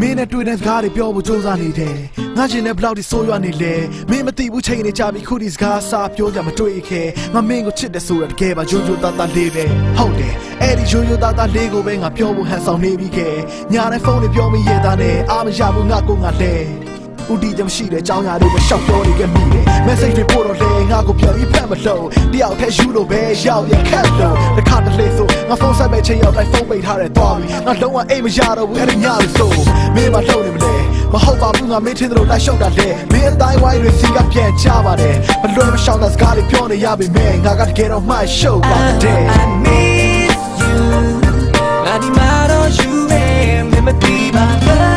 မင်းနဲ့တွေ့တဲ့စကားတွေပြောဖို့စူးစမ်းနေတယ်ငါချင်တဲ့ဘလောက်ဒီဆိုးရွားနေလဲမင်းမသိဘူးချိန်နေကြပြီခုဒီစကားစာပြောကြမတွေ့ခဲ့ငါမင်းကိုချစ်တယ်ဆိုရတကယ်ပါရိုးရိုးသားသားလေးပဲဟုတ်တယ်အဲ့ဒီရိုးရိုးသားသားလေးကိုပဲငါပြောဖို့ဟန်ဆောင်နေပြီခဲ့ညာနဲ့ဖုန်းနဲ့ပြောမိရတာနဲ့အားမရဘူးငါကိုငါလဲဦးတီးကြမရှိတဲ့အကြောင်းအရာတွေပဲရှောက်ပြောနေခဲ့မိတယ် message တွေပို့တော့ လေငါကိုပြန်ပြီးဖတ်မလို့တယောက်တည်းယူလို့ပဲရောက်ရခက်လို့တစ်ခါတလေဆိုငါဖုန်းဆက်မဲ့ချိန်ရောက်တိုင်းဖုန်းပိတ်ထားတယ်သွားပြီငါလုံးဝအိမ်မရတော့ဘူးအဲ့ဒီညလို့ဆိုမင်းမလုံးနေမလဲမဟုတ်ပါဘူးငါမင်းထင်တယ်လို့တိုက်ရှောက်တာလေမင်းအတိုင်းဝိုင်းတွေစီကပြန်ချပါတယ်မလွယ်မရှောက်တဲ့စကားတွေပြောနေရပြီမင်းငါကတကယ်တော့မှရှုပ်ပါတဲ့ I need you ငါဒီမှာတော့ you ပဲမမတီးပါလား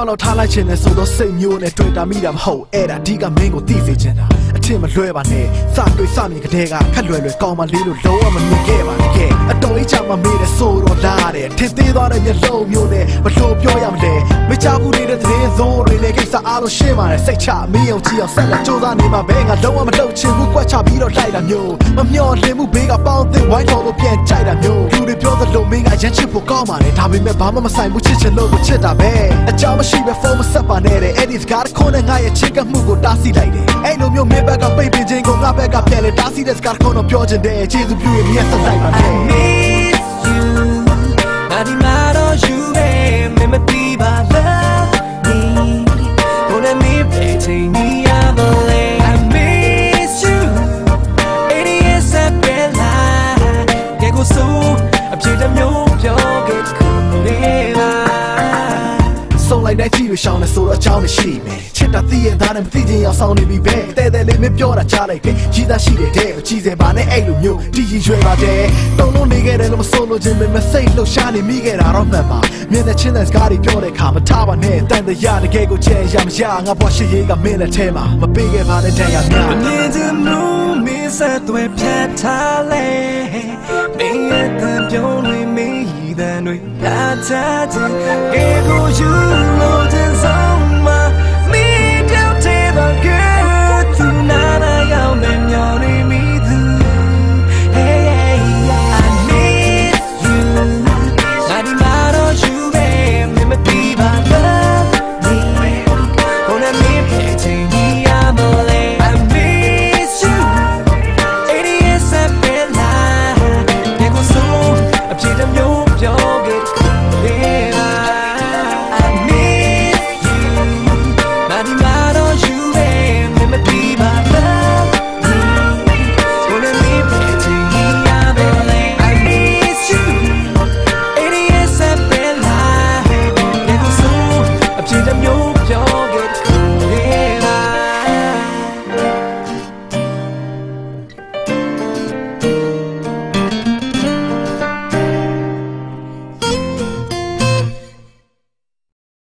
ယောက်လောက်ထားလိုက်ချင်တယ်ဆိုတော့စိတ်မျိုးနဲ့တွေ့တာမိတာမဟုတ်အဲ့ဒါဒီကမင်းကိုသိစေချင်တာအထင်မလွဲပါနဲ့စတွေ့စမြင်ကလေးကခက်လွယ်လွယ်ကောင်းမလေးလို့လုံးဝမမြင်ခဲ့ပါနဲ့ကဲအတော်ကြီးချမမေးတဲ့ဆိုတော့လားတဲ့ထင်သေးသွားတဲ့မျက်လုံးမျိုးနဲ့ဘလို့ပြောရမလဲမချဘူးနေတဲ့သတင်းစိုးတွေနဲ့ကိစ္စအားလုံးရှင်းပါတယ်စိတ်ချမင်းအောင်ကြည့်အောင်ဆက်လက်ကြိုးစားနေမှာပဲငါလုံးဝမလုပ်ချင်ဘူးကွက်ချပြီးတော့လိုက်တာမျိုးမမျော်လင့်မှုဘေးကပေါင်းသစ်ဝိုင်းတော်လို့ပြန်ကြိုက်တာမျိုးလူတွေပြောသလိုမင်းကရမ်းချစ်ဖို့ကောင်းပါတယ်ဒါပေမဲ့ဘာမှမဆိုင်ဘူးချစ်ချင်လို့ကိုချစ်တာပဲအကြောင်းမရှိပဲဖုန်းမဆက်ပါနဲ့တဲ့အဲ့ဒီစကားတစ်ခုနဲ့ငါရဲ့ချစ်ကမှုကိုတားဆီးလိုက်တယ်အဲ့လိုမျိုးမင်းဘက်ကပိတ်ပင်ခြင်းကိုငါဘက်ကပြန်လဲတားဆီးတဲ့စကားတစ်ခုတော့ပြောချင်တယ်ကျေးဇူးပြုရင်မျက်စက်လိုက်ပါနဲ့ miss you ငါဒီမှာတော့ you ပဲမမတီးပါလားဒီကိုလည်းမင်းပဲချင်းကြီးရမလဲ I miss you it is a bella ဒီကိုဆိုအဖြစ်တစ်မျိုးပြောခဲ့တယ်ပါဆုံး လိုက်တဲ့ကြည့်ရရှောင်းနေဆိုတော့အကြောင်းရှိမယ်ချစ်တာသိရင်သားနဲ့မသိချင်အောင်ဆောင်နေပြီပဲတဲတဲလေးမပြောတာကြားလိုက်တယ်ကြီးသားရှိတယ်တဲ့ကြီးစင်ပါနဲ့အဲ့လိုမျိုးတည်ရင်ရွယ်ပါတယ်တုံလုံးနေခဲ့တယ်လို့မဆိုလို့ခြင်းပဲမစိတ်လှရှားနေမိခဲ့တာတော့မှန်ပါမြင်တဲ့ချင်းတဲ့စကားတွေပြောတဲ့ခါမထားပါနဲ့တန်တရာတကယ်ကိုချဲရမရငါဘွားရှိရေးကမင်းလက်ထဲမှာမပေးခဲ့ပါနဲ့တန်ရများမြင်ချင်လို့မင်းဆက်သွဲဖြတ်ထားလေမင်းရဲ့တန်ပြုံးတွေမင်းရည်တန်တွေလာ ချခြင်းကဲကိုယူလို့ခြင်းဆုံးမမင်း